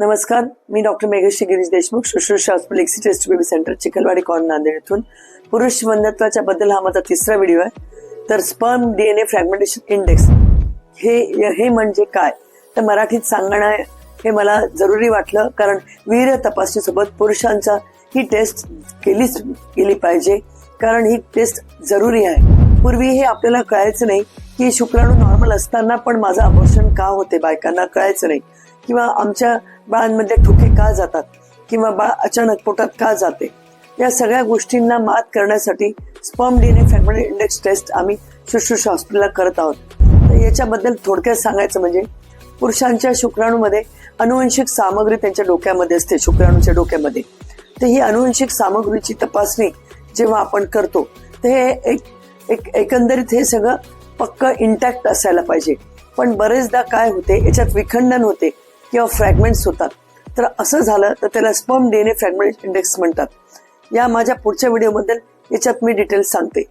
नमस्कार मी doctor Meghashree Girish Deshmukh Shushrusha hospital एक्सी test baby centre Chikhalwadi corner Nanded इथून पुरुष बंधत्वाच्या बद्दल हा माझा तिसरा व्हिडिओ आहे. तर स्पर्म डीएनए फ्रॅगमेंटेशन इंडेक्स हे हे म्हणजे काय? तर मराठीत सांगणं हे मला जरुरी वाटलं कारण वीर्य तपासणीसोबत पुरुषांचा ही टेस्ट केलीच केली पाहिजे कारण ही टेस्ट जरुरी आहे. पूर्वी हे आपल्याला कळायचं नाही की शुक्राणू नॉर्मल असताना पण माझं अबॉर्शन का होते बायकांना? कळायचं नाही. किंवा आमच्या बाळांमध्ये ठोके का जातात? किंवा बाळ अचानक पोटात का जाते? या सगळ्या गोष्टींना मात करण्यासाठी sperm DNA family index test आम्ही शुश्रूषा हॉस्पिटलला करत आहोत. तर याच्याबद्दल थोडक्यात सांगायचं म्हणजे पुरुषांच्या शुक्राणूमध्ये अनुवंशिक सामग्री त्यांच्या डोक्यामध्ये असते शुक्राणूच्या डोक्यामध्ये. तर ही अनुवंशिक सामग्रीची तपासणी जेव्हा आपण करतो तर हे एक एक एकंदरीत हे सगळं पक्क इंटॅक्ट असायला पाहिजे. पण बरेचदा काय होते याच्यात विखंडन होते. किंवा फ्रॅगमेंट्स होतात. तर असं झालं तर त्याला स्पर्म डीएनए फ्रॅगमेंट इंडेक्स म्हणतात. या माझ्या पुढच्या व्हिडिओमध्ये याच्यात मी डिटेल्स सांगते.